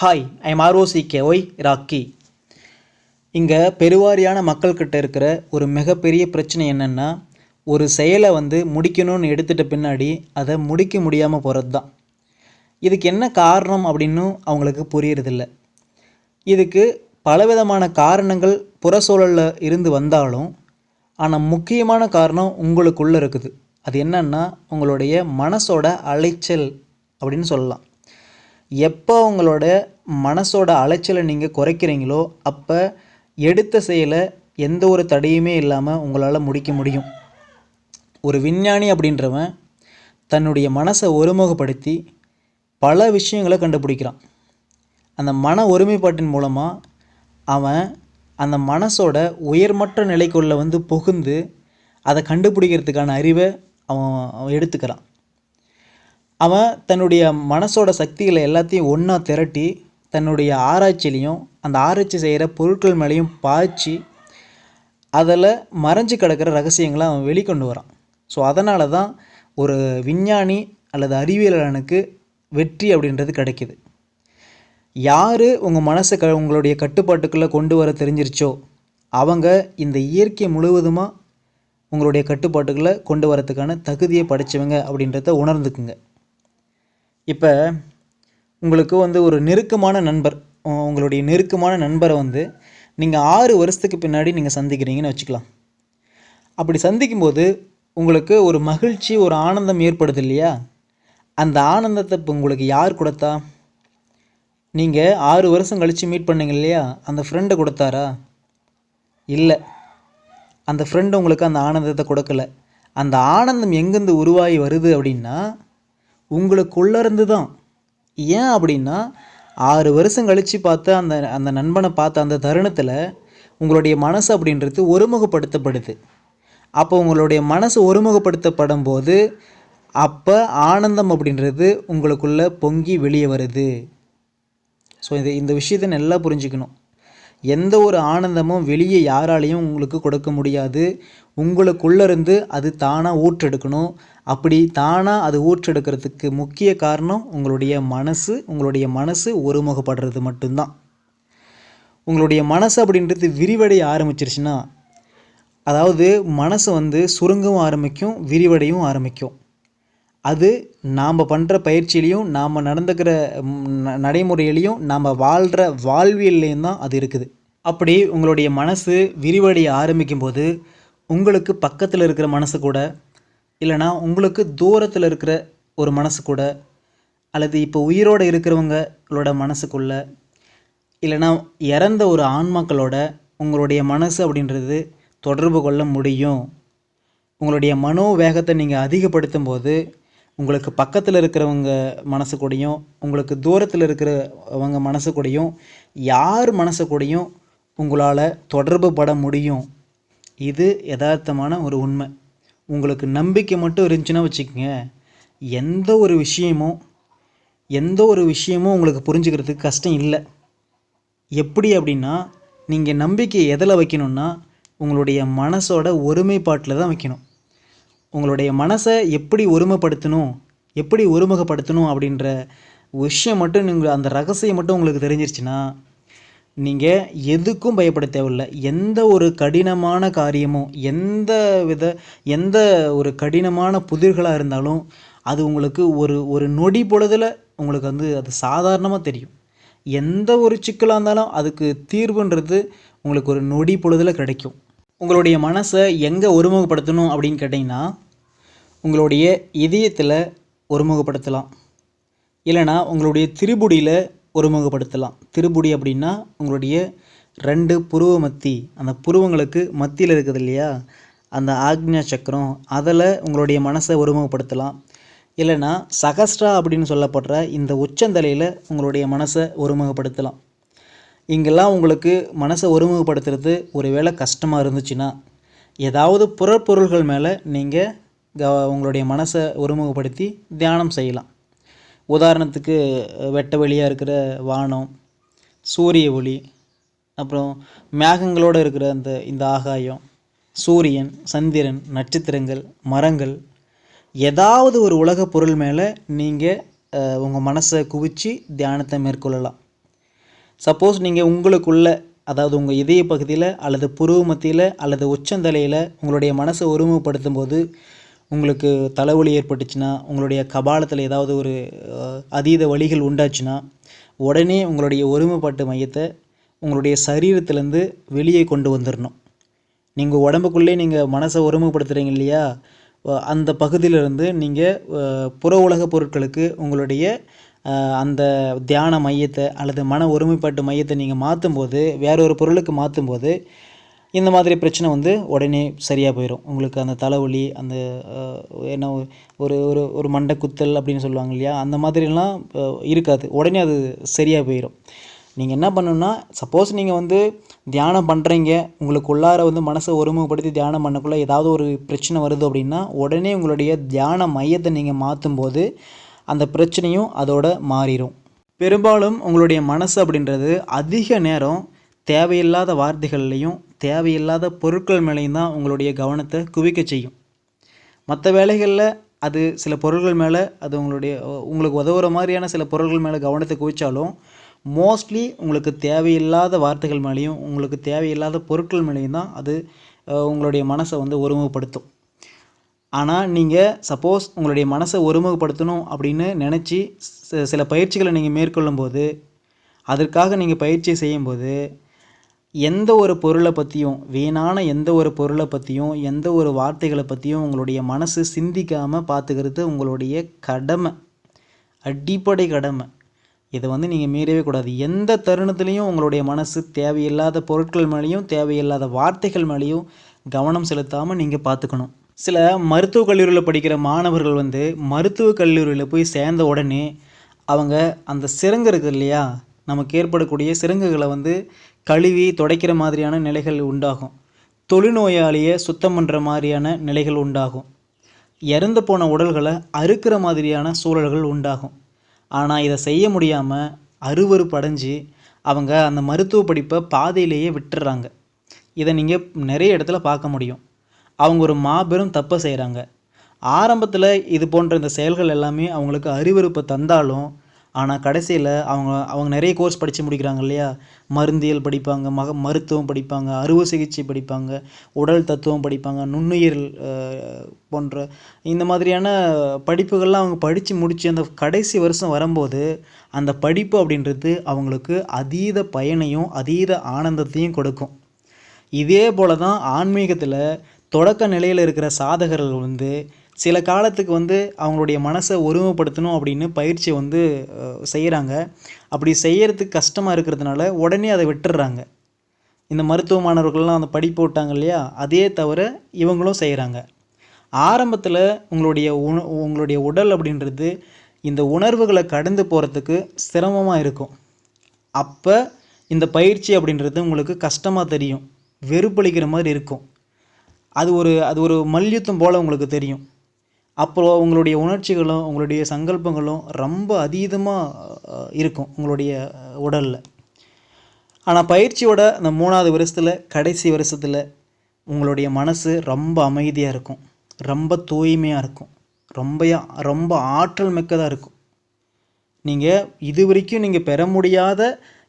Hi I am R O C K Y Rocky. இங்கே பெருவாரியான மக்கள்கிட்ட இருக்கிற ஒரு மிகப்பெரிய பிரச்சனை என்னென்னா ஒரு செயலை வந்து முடிக்கணும்னு எடுத்துகிட்ட பின்னாடி அதை முடிக்க முடியாமல் போகிறது தான் இதுக்கு என்ன காரணம் அப்படின்னு அவங்களுக்கு புரியறதில்ல. இதுக்கு பலவிதமான காரணங்கள் புற இருந்து வந்தாலும் ஆனால் முக்கியமான காரணம் உங்களுக்குள்ளே இருக்குது. அது என்னென்னா உங்களுடைய மனசோட அலைச்சல் அப்படின்னு சொல்லலாம். எப்போ உங்களோட மனசோட அலைச்சலை நீங்கள் குறைக்கிறீங்களோ அப்போ எடுத்த செயலை எந்த ஒரு தடையுமே இல்லாமல் உங்களால் முடிக்க முடியும். ஒரு விஞ்ஞானி அப்படின்றவன் தன்னுடைய மனசை ஒருமுகப்படுத்தி பல விஷயங்களை கண்டுபிடிக்கிறான். அந்த மன ஒருமைப்பாட்டின் மூலமாக அவன் அந்த மனசோட உயர்மற்ற நிலைக்குள்ளே வந்து புகுந்து அதை கண்டுபிடிக்கிறதுக்கான அறிவை அவன் அவன் எடுத்துக்கிறான். அவன் தன்னுடைய மனசோட சக்திகளை எல்லாத்தையும் ஒன்றா திரட்டி தன்னுடைய ஆராய்ச்சிலையும் அந்த ஆராய்ச்சி செய்கிற பொருட்கள் மேலேயும் பாய்ச்சி அதில் மறைஞ்சு கிடக்கிற ரகசியங்களை அவன் வெளிக்கொண்டு வரான். ஸோ அதனால தான் ஒரு விஞ்ஞானி அல்லது அறிவியலாளனுக்கு வெற்றி அப்படின்றது கிடைக்கிது. யார் உங்கள் மனசை க உங்களுடைய கட்டுப்பாட்டுக்குள்ளே கொண்டு வர தெரிஞ்சிருச்சோ அவங்க இந்த இயற்கை முழுவதுமாக உங்களுடைய கட்டுப்பாட்டுக்குள்ளே கொண்டு வரதுக்கான தகுதியை படைச்சவங்க அப்படின்றத உணர்ந்துக்குங்க. இப்போ உங்களுக்கு வந்து ஒரு நெருக்கமான நண்பர் உ- உங்களுடைய நெருக்கமான நண்பரை வந்து நீங்கள் ஆறு வருஷத்துக்கு பின்னாடி நீங்கள் சந்திக்கிறீங்கன்னு வச்சுக்கலாம். அப்படி சந்திக்கும்போது உங்களுக்கு ஒரு மகிழ்ச்சி ஒரு ஆனந்தம் ஏற்படுது இல்லையா? அந்த ஆனந்தத்தை இப்போ உங்களுக்கு யார் கொடுத்தா? நீங்கள் ஆறு வருஷம் கழித்து மீட் பண்ணீங்க இல்லையா? அந்த ஃப்ரெண்டை கொடுத்தாரா? இல்லை. அந்த ஃப்ரெண்டு உங்களுக்கு அந்த ஆனந்தத்தை கொடுக்கல. அந்த ஆனந்தம் எங்கேருந்து உருவாகி வருது அப்படின்னா உங்களுக்குள்ளேருந்து தான் ஏன் அப்படின்னா ஆறு வருஷம் கழித்து பார்த்த அந்த அந்த நண்பனை பார்த்த அந்த தருணத்தில் உங்களுடைய மனசு அப்படின்றது ஒருமுகப்படுத்தப்படுது. அப்போ உங்களுடைய மனசு ஒருமுகப்படுத்தப்படும் போது அப்போ ஆனந்தம் அப்படின்றது உங்களுக்குள்ளே பொங்கி வெளியே வருது. ஸோ இது இந்த விஷயத்தை நல்லா புரிஞ்சுக்கணும். எந்த ஒரு ஆனந்தமும் வெளியே யாராலையும் உங்களுக்கு கொடுக்க முடியாது. உங்களுக்குள்ளேருந்து அது தானாக ஊற்றெடுக்கணும். அப்படி தானாக அது ஊற்றெடுக்கிறதுக்கு முக்கிய காரணம் உங்களுடைய மனசு உங்களுடைய மனசு ஒருமுகப்படுறது மட்டும்தான். உங்களுடைய மனசு அப்படின்றது விரிவடைய ஆரம்பிச்சிருச்சுன்னா அதாவது மனசு வந்து சுருங்கவும் ஆரம்பிக்கும் விரிவடையும் ஆரம்பிக்கும். அது நாம் பண்ணுற பயிற்சியிலையும் நாம் நடந்துக்கிற நடைமுறையிலையும் நாம் வாழ்கிற வாழ்வியல்லையும் தான் அது இருக்குது. அப்படி உங்களுடைய மனசு விரிவடைய ஆரம்பிக்கும் போது உங்களுக்கு பக்கத்தில் இருக்கிற மனசு கூட இல்லைனா உங்களுக்கு தூரத்தில் இருக்கிற ஒரு மனசு கூட அல்லது இப்போ உயிரோடு இருக்கிறவங்களோட மனசுக்குள்ள இல்லைனா இறந்த ஒரு ஆன்மாக்களோட உங்களுடைய மனசு அப்படின்றது தொடர்பு கொள்ள முடியும். உங்களுடைய மனோ வேகத்தை நீங்கள் அதிகப்படுத்தும் போது உங்களுக்கு பக்கத்தில் இருக்கிறவங்க மனசு கூடயும் உங்களுக்கு தூரத்தில் இருக்கிறவங்க மனசு கூடயும் யார் மனசு கூடயும் உங்களால் தொடர்பு பட முடியும். இது யதார்த்தமான ஒரு உண்மை. உங்களுக்கு நம்பிக்கை மட்டும் இருந்துச்சுன்னா வச்சுக்கோங்க எந்த ஒரு விஷயமும் எந்த ஒரு விஷயமும் உங்களுக்கு புரிஞ்சுக்கிறதுக்கு கஷ்டம் இல்லை. எப்படி அப்படின்னா நீங்கள் நம்பிக்கை எதில் வைக்கணும்னா உங்களுடைய மனசோட ஒருமைப்பாட்டில் தான் வைக்கணும். உங்களுடைய மனசை எப்படி ஒருமைப்படுத்தணும் எப்படி ஒருமுகப்படுத்தணும் அப்படின்ற விஷயம் மட்டும் நீங்கள் அந்த ரகசியம் மட்டும் உங்களுக்கு தெரிஞ்சிருச்சுன்னா நீங்கள் எதுக்கும் பயப்பட தேவையில்லை. எந்த ஒரு கடினமான காரியமும் எந்த வித எந்த ஒரு கடினமான புதிர்களாக இருந்தாலும் அது உங்களுக்கு ஒரு ஒரு நொடி பொழுதில் உங்களுக்கு வந்து அது சாதாரணமாக தெரியும். எந்த ஒரு சிக்கலாக இருந்தாலும் அதுக்கு தீர்வுன்றது உங்களுக்கு ஒரு நொடி பொழுதில் கிடைக்கும். உங்களுடைய மனசை எங்கே ஒருமுகப்படுத்தணும் அப்படின்னு கேட்டிங்கன்னா உங்களுடைய இதயத்தில் ஒருமுகப்படுத்தலாம். இல்லைனா உங்களுடைய திருப்புடியில் ஒருமுகப்படுத்தலாம் திருப்புடி அப்படின்னா உங்களுடைய ரெண்டு புருவ மத்தி. அந்த புருவங்களுக்கு மத்தியில் இருக்குது இல்லையா? அந்த ஆக்ஞா சக்கரம். அதில் உங்களுடைய மனசை ஒருமுகப்படுத்தலாம் இல்லைனா சகஸ்ரா அப்படின்னு சொல்லப்படுற இந்த உச்சந்தலையில் உங்களுடைய மனசை ஒருமுகப்படுத்தலாம் இங்கெல்லாம் உங்களுக்கு மனசை ஒருமுகப்படுத்துறது ஒருவேளை கஷ்டமாக இருந்துச்சுன்னா ஏதாவது புறப்பொருள்கள் மேலே நீங்கள் க உங்களுடைய மனசை ஒருமுகப்படுத்தி தியானம் செய்யலாம். உதாரணத்துக்கு வெட்ட வெளியாக இருக்கிற வானம் சூரிய ஒளி அப்புறம் மேகங்களோடு இருக்கிற அந்த இந்த ஆகாயம் சூரியன் சந்திரன் நட்சத்திரங்கள் மரங்கள் ஏதாவது ஒரு உலகப் பொருள் மேலே நீங்கள் உங்கள் மனசை குவிச்சு தியானத்தை மேற்கொள்ளலாம். சப்போஸ் நீங்கள் உங்களுக்குள்ள அதாவது உங்கள் இதய பகுதியில் அல்லது புருவ மத்தியில் அல்லது உச்சந்தலையில் உங்களுடைய மனசை ஒருமுகப்படுத்தும் போது உங்களுக்கு தலைவலி ஏற்பட்டுச்சுன்னா உங்களுடைய கபாலத்தில் ஏதாவது ஒரு அதீத வலிகள் உண்டாச்சுன்னா உடனே உங்களுடைய ஒருமைப்பாட்டு மையத்தை உங்களுடைய சரீரத்திலேருந்து வெளியே கொண்டு வந்துடணும் நீங்கள் உடம்புக்குள்ளே நீங்கள் மனசை ஒருமைப்படுத்துகிறீங்க இல்லையா? அந்த பகுதியிலிருந்து நீங்கள் புற உலக பொருட்களுக்கு உங்களுடைய அந்த தியான மையத்தை அல்லது மன ஒருமைப்பாட்டு மையத்தை நீங்கள் மாற்றும்போது வேற ஒரு பொருளுக்கு மாற்றும்போது இந்த மாதிரி பிரச்சனை வந்து உடனே சரியாக போயிடும் உங்களுக்கு அந்த தலைவலி அந்த என்ன ஒரு ஒரு ஒரு மண்டை குத்தல் அப்படின்னு சொல்லுவாங்க இல்லையா? அந்த மாதிரிலாம் இருக்காது. உடனே அது சரியாக போயிடும் நீங்கள் என்ன பண்ணணுன்னா சப்போஸ் நீங்கள் வந்து தியானம் பண்ணுறீங்க உங்களுக்கு உள்ளார வந்து மனசை ஒருமுகப்படுத்தி தியானம் பண்ணக்குள்ளே ஏதாவது ஒரு பிரச்சனை வருது அப்படின்னா உடனே உங்களுடைய தியான மையத்தை நீங்கள் மாற்றும் போது அந்த பிரச்சனையும் அதோட மாறிடும் பெரும்பாலும் உங்களுடைய மனசு அப்படின்றது அதிக நேரம் தேவையில்லாத வார்த்தைகள்லையும் தேவையில்லாத பொருட்கள் மேலேயும் தான் உங்களுடைய கவனத்தை குவிக்க செய்யும். மற்ற வேலைகளில் அது சில பொருள்கள் மேலே அது உங்களுடைய உங்களுக்கு உதவுற மாதிரியான சில பொருள்கள் மேலே கவனத்தை குவிச்சாலும் மோஸ்ட்லி உங்களுக்கு தேவையில்லாத வார்த்தைகள் மேலேயும் உங்களுக்கு தேவையில்லாத பொருட்கள் மேலேயும் தான் அது உங்களுடைய மனசை வந்து ஒருமுகப்படுத்தும். ஆனால் நீங்கள் சப்போஸ் உங்களுடைய மனசை ஒருமுகப்படுத்தணும் அப்படின்னு நினச்சி சில பயிற்சிகளை நீங்கள் மேற்கொள்ளும்போது அதற்காக நீங்கள் பயிற்சி செய்யும்போது எந்த ஒரு பொருளை பற்றியும் வீணான எந்த ஒரு பொருளை பற்றியும் எந்த ஒரு வார்த்தைகளை பற்றியும் உங்களுடைய மனசு சிந்திக்காமல் பார்த்துக்கிறது உங்களுடைய கடமை. அடிப்படை கடமை. இதை வந்து நீங்கள் மீறவே கூடாது. எந்த தருணத்துலேயும் உங்களுடைய மனசு தேவையில்லாத பொருட்கள் மேலேயும் தேவையில்லாத வார்த்தைகள் மேலேயும் கவனம் செலுத்தாமல் நீங்கள் பார்த்துக்கணும் சில மருத்துவக் கல்லூரியில் படிக்கிற மாணவர்கள் வந்து மருத்துவக் கல்லூரியில் போய் சேர்ந்த உடனே அவங்க அந்த சிறங்கு இருக்குது இல்லையா? நமக்கு ஏற்படக்கூடிய சிரங்குகளை வந்து கழுவி துடைக்கிற மாதிரியான நிலைகள் உண்டாகும். தொழுநோயாளியை சுத்தம் பண்ணுற மாதிரியான நிலைகள் உண்டாகும். இறந்து போன உடல்களை அறுக்கிற மாதிரியான சூழல்கள் உண்டாகும். ஆனால் இதை செய்ய முடியாமல் அருவருப்படைஞ்சு அவங்க அந்த மருத்துவ படிப்பை பாதையிலேயே விட்டுறாங்க. இதை நீங்கள் நிறைய இடத்துல பார்க்க முடியும். அவங்க ஒரு மாபெரும் தப்பை செய்கிறாங்க ஆரம்பத்தில் இது போன்ற இந்த செயல்கள் எல்லாமே அவங்களுக்கு அறிவுறுப்பை தந்தாலும் ஆனால் கடைசியில் அவங்க அவங்க நிறைய கோர்ஸ் படித்து முடிக்கிறாங்க இல்லையா? மருந்தியல் படிப்பாங்க மக மருத்துவம் படிப்பாங்க அறுவை சிகிச்சை படிப்பாங்க உடல் தத்துவம் படிப்பாங்க நுண்ணுயிர் போன்ற இந்த மாதிரியான படிப்புகள்லாம் அவங்க படித்து முடித்து அந்த கடைசி வருஷம் வரும்போது அந்த படிப்பு அப்படின்றது அவங்களுக்கு அதீத பயனையும் அதீத ஆனந்தத்தையும் கொடுக்கும். இதே போல தான் ஆன்மீகத்தில் தொடக்க நிலையில் இருக்கிற சாதகர்கள் வந்து சில காலத்துக்கு வந்து அவங்களுடைய மனசை ஒருமைப்படுத்தணும் அப்படின்னு பயிற்சி வந்து செய்கிறாங்க அப்படி செய்கிறதுக்கு கஷ்டமாக இருக்கிறதுனால உடனே அதை விட்டுடுறாங்க. இந்த மருத்துவ மாணவர்கள்லாம் அந்த படிப்பு விட்டாங்க இல்லையா? அதே தவிர இவங்களும் செய்கிறாங்க ஆரம்பத்தில் உங்களுடைய உண உங்களுடைய உடல் அப்படின்றது இந்த உணர்வுகளை கடந்து போகிறதுக்கு சிரமமாக இருக்கும். அப்போ இந்த பயிற்சி அப்படின்றது உங்களுக்கு கஷ்டமாக தெரியும். வெறுப்பளிக்கிற மாதிரி இருக்கும். அது ஒரு அது ஒரு மல்யுத்தம் போல் உங்களுக்கு தெரியும். அப்போது உங்களுடைய உணர்ச்சிகளும் உங்களுடைய சங்கல்பங்களும் ரொம்ப அதீதமாக இருக்கும் உங்களுடைய உடலில். ஆனால் பயிற்சியோட அந்த மூணாவது வருஷத்தில் கடைசி வருஷத்தில் உங்களுடைய மனசு ரொம்ப அமைதியாக இருக்கும். ரொம்ப தூய்மையாக இருக்கும். ரொம்ப ரொம்ப ஆற்றல் மிக்கதாக இருக்கும். நீங்கள் இது வரைக்கும் நீங்கள் பெற முடியாத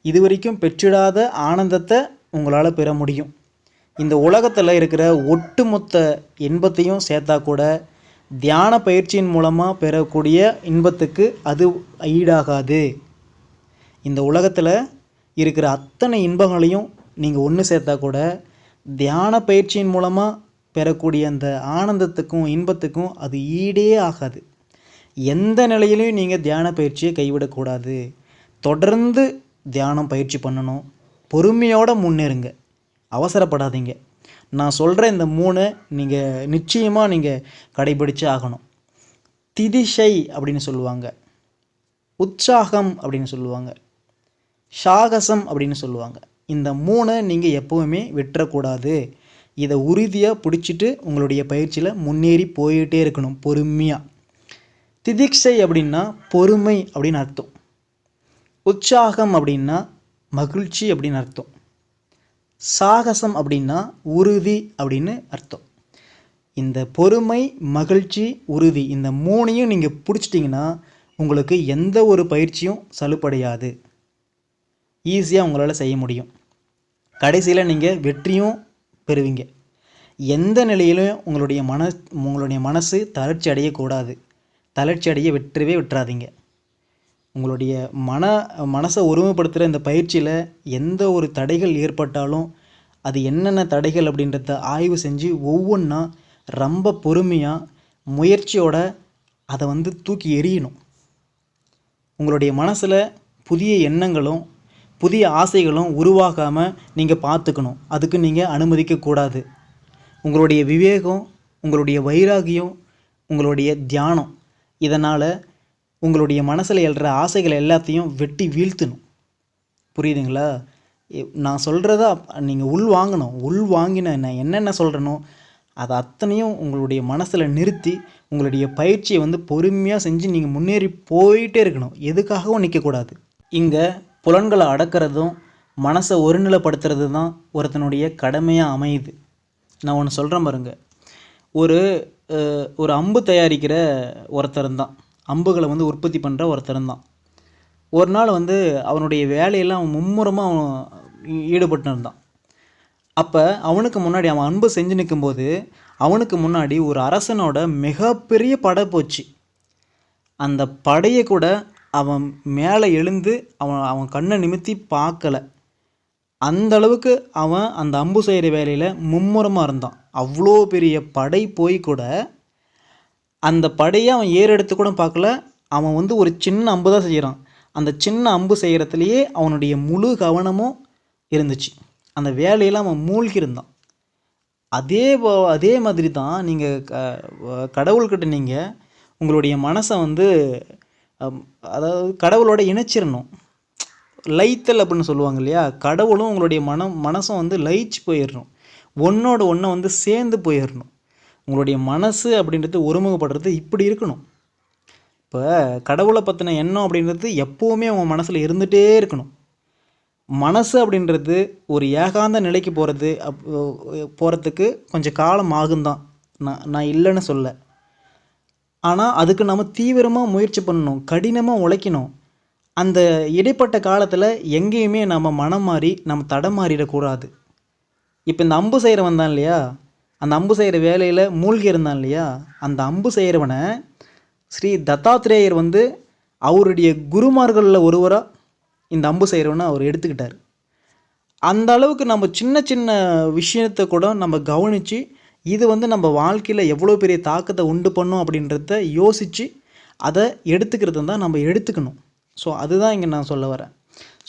இது வரைக்கும் பெற்றிடாத ஆனந்தத்தை உங்களால் பெற முடியும். இந்த உலகத்தில் இருக்கிற ஒட்டுமொத்த இன்பத்தையும் சேர்த்தா கூட தியான பயிற்சியின் மூலமாக பெறக்கூடிய இன்பத்துக்கு அது ஈடாகாது. இந்த உலகத்தில் இருக்கிற அத்தனை இன்பங்களையும் நீங்கள் ஒன்று சேர்த்தா கூட தியான பயிற்சியின் மூலமாக பெறக்கூடிய அந்த ஆனந்தத்துக்கும் இன்பத்துக்கும் அது ஈடே ஆகாது. எந்த நிலையிலையும் நீங்கள் தியான பயிற்சியை கைவிடக்கூடாது. தொடர்ந்து தியானம் பயிற்சி பண்ணணும். பொறுமையோடு முன்னேறுங்க. அவசரப்படாதீங்க. நான் சொல்கிற இந்த மூணு நீங்கள் நிச்சயமாக நீங்கள் கடைபிடிச்சு ஆகணும். திதிஷை அப்படின்னு சொல்லுவாங்க. உற்சாகம் அப்படின்னு சொல்லுவாங்க. சாகசம் அப்படின்னு சொல்லுவாங்க. இந்த மூணை நீங்கள் எப்போவுமே விட்டுறக்கூடாது. இதை உறுதியாக பிடிச்சிட்டு உங்களுடைய பயிற்சியில் முன்னேறி போயிட்டே இருக்கணும் பொறுமையாக திதிக்ஷை அப்படின்னா பொறுமை அப்படின்னு அர்த்தம். உற்சாகம் அப்படின்னா மகிழ்ச்சி அப்படின்னு அர்த்தம். சாகசம் அப்படின்னா உறுதி அப்படின்னு அர்த்தம். இந்த பொறுமை மகிழ்ச்சி உறுதி இந்த மூணையும் நீங்கள் பிடிச்சிட்டிங்கன்னா உங்களுக்கு எந்த ஒரு பயிற்சியும் சலுப்படையாது. ஈஸியாக உங்களால் செய்ய முடியும். கடைசியில் நீங்கள் வெற்றியும் பெறுவீங்க. எந்த நிலையிலும் உங்களுடைய மன உங்களுடைய மனசு தளர்ச்சி அடையக்கூடாது. தளர்ச்சி அடைய விட்டுறவே விட்டுறாதீங்க. உங்களுடைய மன மனசை ஒருமைப்படுத்துகிற இந்த பயிற்சியில் எந்த ஒரு தடைகள் ஏற்பட்டாலும் அது என்னென்ன தடைகள் அப்படின்றத ஆய்வு செஞ்சு ஒவ்வொன்றா ரொம்ப பொறுமையாக முயற்சியோட அதை வந்து தூக்கி எறியணும். உங்களுடைய மனசில் புதிய எண்ணங்களும் புதிய ஆசைகளும் உருவாகாமல் நீங்கள் பார்த்துக்கணும் அதுக்கு நீங்கள் அனுமதிக்கக்கூடாது உங்களுடைய விவேகம் உங்களுடைய வைராகியம் உங்களுடைய தியானம் இதனால் உங்களுடைய மனசில் எழுற ஆசைகள் எல்லாத்தையும் வெட்டி வீழ்த்தணும். புரியுதுங்களா? நான் சொல்கிறத நீங்கள் உள் வாங்கணும். உள் வாங்கின நான் என்னென்ன சொல்கிறேனோ அதை அத்தனையும் உங்களுடைய மனசில் நிறுத்தி உங்களுடைய பயிற்சியை வந்து பொறுமையாக செஞ்சு நீங்கள் முன்னேறி போயிட்டே இருக்கணும். எதுக்காகவும் நிற்கக்கூடாது இங்கே புலன்களை அடக்கிறதும் மனசை ஒருநிலைப்படுத்துறது தான் ஒருத்தனுடைய கடமையாக அமையுது. நான் ஒன்று சொல்கிறேன் பாருங்க. ஒரு ஒரு அம்பு தயாரிக்கிற ஒருத்தர் தான். அம்புகளை வந்து உற்பத்தி பண்ணுற ஒருத்தன் தான். ஒரு நாள் வந்து அவனுடைய வேலையெல்லாம் அவன் மும்முரமாக அவன் ஈ- ஈடுபட்டு இருந்தான் அப்போ அவனுக்கு முன்னாடி அவன் அன்பு செஞ்சு நிற்கும்போது அவனுக்கு முன்னாடி ஒரு அரசனோட மிகப்பெரிய படை போச்சு. அந்த படையை கூட அவன் மேலே எழுந்து அவன் அவன் கண்ணை நிமித்தி பார்க்கல. அந்த அளவுக்கு அவன் அந்த அம்பு செய்கிற வேலையில் மும்முரமாக இருந்தான். அவ்வளோ பெரிய படை போய் கூட அந்த படையை அவன் ஏறெடுத்து கூட பார்க்கல. அவன் வந்து ஒரு சின்ன அம்பு தான் செய்கிறான் அந்த சின்ன அம்பு செய்கிறத்துலையே அவனுடைய முழு கவனமும் இருந்துச்சு. அந்த வேலையில் அவன் மூழ்கி இருந்தான் அதே அதே மாதிரி தான் நீங்கள் கடவுள்கிட்ட நீங்கள் உங்களுடைய மனசை வந்து அதாவது கடவுளோட இணைச்சிடணும் லைத்தல் அப்படின்னு சொல்லுவாங்க இல்லையா? கடவுளும் உங்களுடைய மனம் மனசும் வந்து லயிச்சு போயிடணும் ஒன்றோட ஒன்றை வந்து சேர்ந்து போயிடணும் உங்களுடைய மனசு அப்படின்றது ஒருமுகப்படுறது இப்படி இருக்கணும். இப்போ கடவுளை பற்றின எண்ணம் அப்படின்றது எப்போவுமே உங்கள் மனசில் இருந்துகிட்டே இருக்கணும். மனசு அப்படின்றது ஒரு ஏகாந்த நிலைக்கு போகிறது அப் போகிறதுக்கு கொஞ்சம் காலம் ஆகும்தான். நான் நான் இல்லைன்னு சொல்ல. ஆனால் அதுக்கு நம்ம தீவிரமாக முயற்சி பண்ணணும் கடினமாக உழைக்கணும். அந்த இடைப்பட்ட காலத்தில் எங்கேயுமே நம்ம மனம் மாறி நம்ம தடமாறிடக்கூடாது இப்போ இந்த அம்பு செய்கிறவன் தான் இல்லையா? அந்த அம்பு செய்கிற வேலையில் மூழ்கி இருந்தான் இல்லையா? அந்த அம்பு செய்கிறவனை ஸ்ரீ தத்தாத்திரேயர் வந்து அவருடைய குருமார்களில் ஒருவராக இந்த அம்பு செய்கிறவனை அவர் எடுத்துக்கிட்டார். அந்த அளவுக்கு நம்ம சின்ன சின்ன விஷயத்தை கூட நம்ம கவனித்து இது வந்து நம்ம வாழ்க்கையில் எவ்வளோ பெரிய தாக்கத்தை உண்டு பண்ணும் அப்படின்றத யோசித்து அதை எடுத்துக்கிறது தான் நம்ம எடுத்துக்கணும். ஸோ அதுதான் இங்கே நான் சொல்ல வரேன்.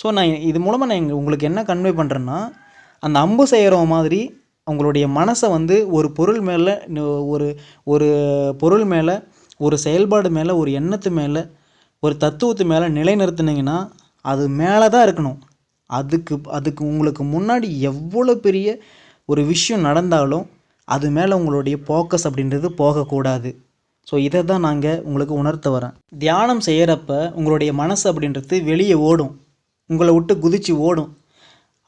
ஸோ நான் இது மூலமாக நான் உங்களுக்கு என்ன கன்வே பண்ணுறேன்னா அந்த அம்பு செய்கிறவன் மாதிரி உங்களுடைய மனசை வந்து ஒரு பொருள் மேலே ஒரு ஒரு பொருள் மேலே ஒரு செயல்பாடு மேலே ஒரு எண்ணத்து மேலே ஒரு தத்துவத்து மேலே நிலைநிறுத்துனீங்கன்னா அது மேலே தான் இருக்கணும். அதுக்கு அதுக்கு உங்களுக்கு முன்னாடி எவ்வளோ பெரிய ஒரு விஷயம் நடந்தாலும் அது மேலே உங்களுடைய ஃபோக்கஸ் அப்படின்றது போகக்கூடாது. ஸோ இதை தான் நாங்கள் உங்களுக்கு உணர்த்த வரேன் தியானம் செய்கிறப்ப உங்களுடைய மனசு அப்படின்றது வெளியே ஓடும். உங்களை விட்டு குதிச்சு ஓடும்.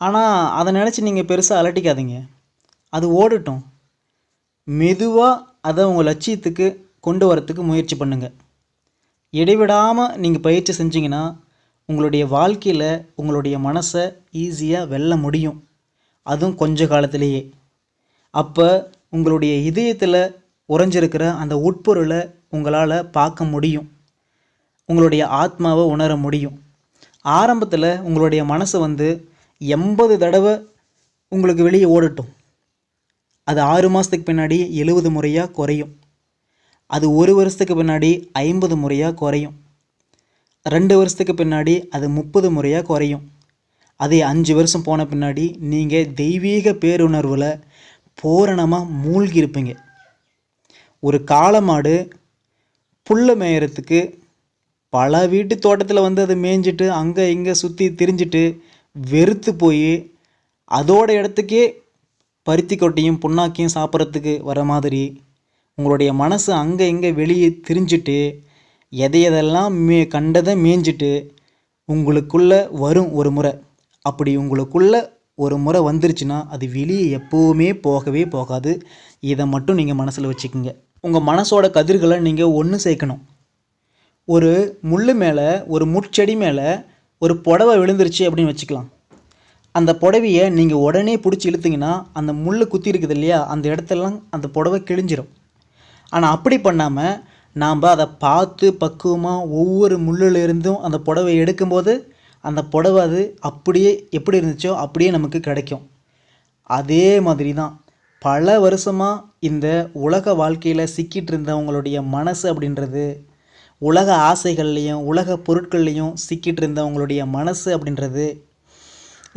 ஆனால் அதை நினச்சி நீங்கள் பெருசாக அலட்டிக்காதீங்க. அது ஓடட்டும். மெதுவாக அதை உங்கள் லட்சியத்துக்கு கொண்டு வரத்துக்கு முயற்சி பண்ணுங்கள் இடைவிடாமல் நீங்கள் பயிற்சி செஞ்சிங்கன்னா உங்களுடைய வாழ்க்கையில் உங்களுடைய மனசை ஈஸியாக வெல்ல முடியும். அதுவும் கொஞ்ச காலத்திலேயே. அப்போ உங்களுடைய இதயத்தில் உறைஞ்சிருக்கிற அந்த உட்பொருளை உங்களால் பார்க்க முடியும். உங்களுடைய ஆத்மாவை உணர முடியும். ஆரம்பத்தில் உங்களுடைய மனசு வந்து எண்பது தடவை உங்களுக்கு வெளியே ஓடட்டும். அது ஆறு மாதத்துக்கு பின்னாடி எழுபது முறையாக குறையும். அது ஒரு வருஷத்துக்கு பின்னாடி ஐம்பது முறையாக குறையும். ரெண்டு வருஷத்துக்கு பின்னாடி அது முப்பது முறையாக குறையும். அதே அஞ்சு வருஷம் போன பின்னாடி நீங்கள் தெய்வீக பேருணர்வில் பூரணமாக மூழ்கி இருப்பீங்க. ஒரு காளமாடு புல்லை மேயறதுக்கு பல வீட்டு தோட்டத்தில் வந்து அது மேய்ஞ்சிட்டு அங்கே இங்கே சுற்றி திரிஞ்சிட்டு வெறுத்து போய் அதோட இடத்துக்கே பருத்தி கொட்டையும் புண்ணாக்கையும் சாப்பிட்றதுக்கு வர மாதிரி உங்களுடைய மனசு அங்கே இங்கே வெளியே திரிஞ்சிட்டு எதை எதெல்லாம் மே கண்டதை மேய்ஞ்சிட்டு உங்களுக்குள்ளே வரும் ஒரு முறை. அப்படி உங்களுக்குள்ளே ஒரு முறை வந்துருச்சுன்னா அது வெளியே எப்போவுமே போகவே போகாது. இதை மட்டும் நீங்கள் மனசில் வச்சுக்கோங்க. உங்கள் மனசோட கதிர்களை நீங்கள் ஒன்று சேர்க்கணும். ஒரு முள் மேலே ஒரு முட்செடி மேலே ஒரு புடவை விழுந்துருச்சு அப்படின்னு வச்சுக்கலாம். அந்த புடவையை நீங்கள் உடனே பிடிச்சி இழுத்தீங்கன்னா அந்த முள் குத்தி இருக்குது இல்லையா அந்த இடத்தெல்லாம் அந்த புடவை கிழிஞ்சிரும். ஆனால் அப்படி பண்ணாமல் நாம் அதை பார்த்து பக்குவமாக ஒவ்வொரு முள்ளிலிருந்தும் அந்த புடவை எடுக்கும்போது அந்த புடவை அது அப்படியே எப்படி இருந்துச்சோ அப்படியே நமக்கு கிடைக்கும். அதே மாதிரி தான் பல வருஷமாக இந்த உலக வாழ்க்கையில் சிக்கிட்டு இருந்தவங்களுடைய மனசு அப்படின்றது உலக ஆசைகள்லேயும் உலக பொருட்கள்லேயும் சிக்கிட்டு இருந்தவங்களுடைய மனசு அப்படின்றது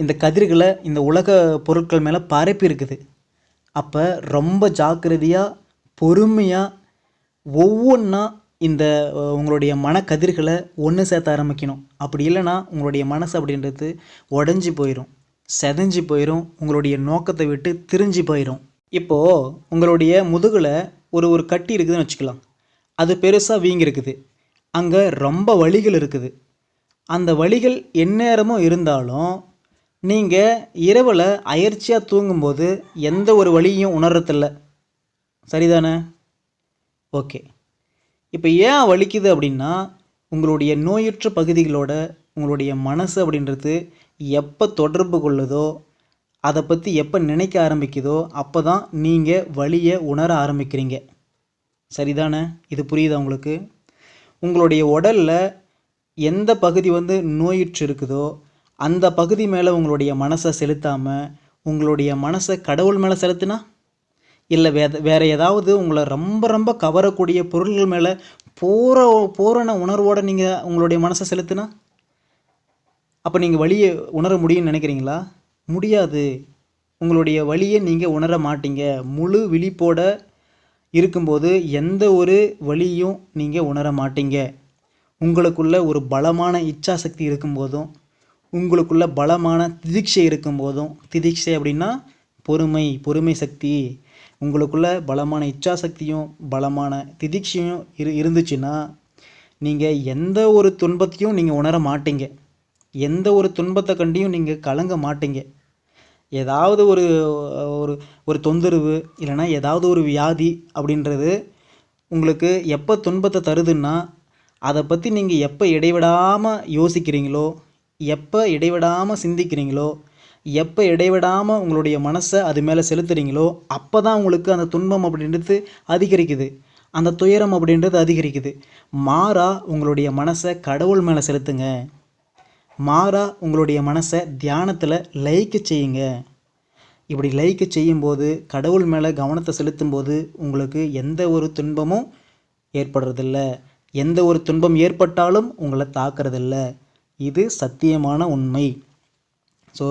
இந்த கதிர்களை இந்த உலக பொருட்கள் மேலே பரப்பி இருக்குது. அப்போ ரொம்ப ஜாக்கிரதையாக பொறுமையாக ஒவ்வொன்றா இந்த உங்களுடைய மனக்கதிர்களை ஒன்று சேர்த்த ஆரம்பிக்கணும். அப்படி இல்லைன்னா உங்களுடைய மனசு அப்படின்றது உடஞ்சி போயிடும் செதஞ்சி போயிடும் உங்களுடைய நோக்கத்தை விட்டு திரிஞ்சு போயிடும் இப்போது உங்களுடைய முதுகில் ஒரு ஒரு கட்டி இருக்குதுன்னு வச்சுக்கலாம். அது பெருசாக வீங்கிருக்குது அங்கே ரொம்ப வழிகள் இருக்குது. அந்த வழிகள் எந்நேரமும் இருந்தாலும் நீங்கள் இரவில் அயற்சியாக தூங்கும்போது எந்த ஒரு வழியும் உணர்றதில்ல. சரிதானே? ஓகே. இப்போ ஏன் வலிக்குது அப்படின்னா உங்களுடைய நோயுற்ற பகுதிகளோட உங்களுடைய மனசு அப்படின்றது எப்போ தொடர்பு கொள்ளுதோ அதை பற்றி எப்போ நினைக்க ஆரம்பிக்குதோ அப்போ தான் நீங்கள் வழியை உணர ஆரம்பிக்கிறீங்க. சரிதானே? இது புரியுதா உங்களுக்கு? உங்களுடைய உடலில் எந்த பகுதி வந்து நோயுற்று இருக்குதோ அந்த பகுதி மேலே உங்களுடைய மனசை செலுத்தாமல் உங்களுடைய மனசை கடவுள் மேலே செலுத்தினா? இல்லை வே வேறு ஏதாவது உங்களை ரொம்ப ரொம்ப கவரக்கூடிய பொருள்கள் மேலே போகிற போகிறன உணர்வோடு நீங்கள் உங்களுடைய மனசை செலுத்தினா? அப்போ நீங்கள் வழியை உணர முடியும்னு நினைக்கிறீங்களா? முடியாது. உங்களுடைய வழியை நீங்கள் உணர மாட்டீங்க. முழு விழிப்போட இருக்கும்போது எந்த ஒரு வழியும் நீங்கள் உணர மாட்டீங்க. உங்களுக்குள்ள ஒரு பலமான இச்சாசக்தி இருக்கும்போதும் உங்களுக்குள்ள பலமான திதிக்ஷை இருக்கும்போதும் திதிக்ஷை அப்படின்னா பொறுமை பொறுமை சக்தி. உங்களுக்குள்ள பலமான இச்சாசக்தியும் பலமான திதிக்ஷையும் இரு இருந்துச்சுன்னா நீங்கள் எந்த ஒரு துன்பத்தையும் நீங்கள் உணர மாட்டீங்க. எந்த ஒரு துன்பத்தை கண்டியும் நீங்கள் கலங்க மாட்டீங்க. ஏதாவது ஒரு ஒரு ஒரு தொந்தரவு இல்லைன்னா ஏதாவது ஒரு வியாதி அப்படின்றது உங்களுக்கு எப்போ துன்பத்தை தருதுன்னா அதை பற்றி நீங்கள் எப்போ இடைவிடாமல் யோசிக்கிறீங்களோ எப்போ இடைவிடாமல் சிந்திக்கிறீங்களோ எப்போ இடைவிடாமல் உங்களுடைய மனசை அது மேலே செலுத்துகிறீங்களோ அப்போ தான் உங்களுக்கு அந்த துன்பம் அப்படின்றது அதிகரிக்குது. அந்த துயரம் அப்படின்றது அதிகரிக்குது. மாறா உங்களுடைய மனசை கடவுள் மேலே செலுத்துங்க. மாறா உங்களுடைய மனசை தியானத்தில் லயிக்க செய்யுங்க. இப்படி லயிக்க செய்யும்போது கடவுள் மேலே கவனத்தை செலுத்தும்போது உங்களுக்கு எந்த ஒரு துன்பமும் ஏற்படுறதில்ல. எந்த ஒரு துன்பம் ஏற்பட்டாலும் உங்களை தாக்குறதில்ல. இது சத்தியமான உண்மை. ஸோ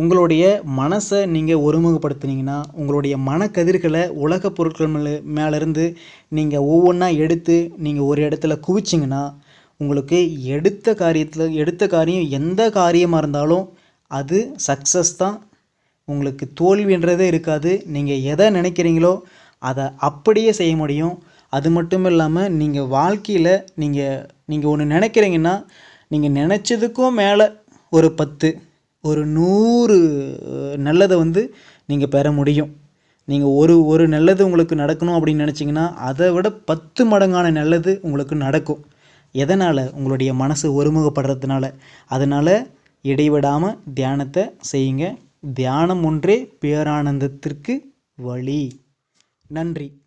உங்களுடைய மனசை நீங்கள் ஒருமுகப்படுத்துனீங்கன்னா உங்களுடைய மனக்கதிர்களை உலக பொருட்கள் மேலே மேலேருந்து நீங்கள் ஒவ்வொன்றா எடுத்து நீங்கள் ஒரு இடத்துல குவிச்சிங்கன்னா உங்களுக்கு எடுத்த காரியத்தில் எடுத்த காரியம் எந்த காரியமாக இருந்தாலும் அது சக்ஸஸ் தான். உங்களுக்கு தோல்வின்றதே இருக்காது. நீங்கள் எதை நினைக்கிறீங்களோ அதை அப்படியே செய்ய முடியும். அது மட்டும் இல்லாமல் நீங்கள் வாழ்க்கையில் நீங்கள் நீங்கள் ஒன்று நினைக்கிறீங்கன்னா நீங்கள் நினச்சதுக்கும் மேலே ஒரு பத்து ஒரு நூறு நல்லதை வந்து நீங்கள் பெற முடியும். நீங்கள் ஒரு ஒரு நல்லது உங்களுக்கு நடக்கணும் அப்படின்னு நினச்சிங்கன்னா அதை விட பத்து மடங்கான நல்லது உங்களுக்கு நடக்கும். எதனால்? உங்களுடைய மனசு ஒருமுகப்படுறதுனால. அதனால் இடைவிடாமல் தியானத்தை செய்யுங்க. தியானம் ஒன்றே பேரானந்தத்திற்கு வழி. நன்றி.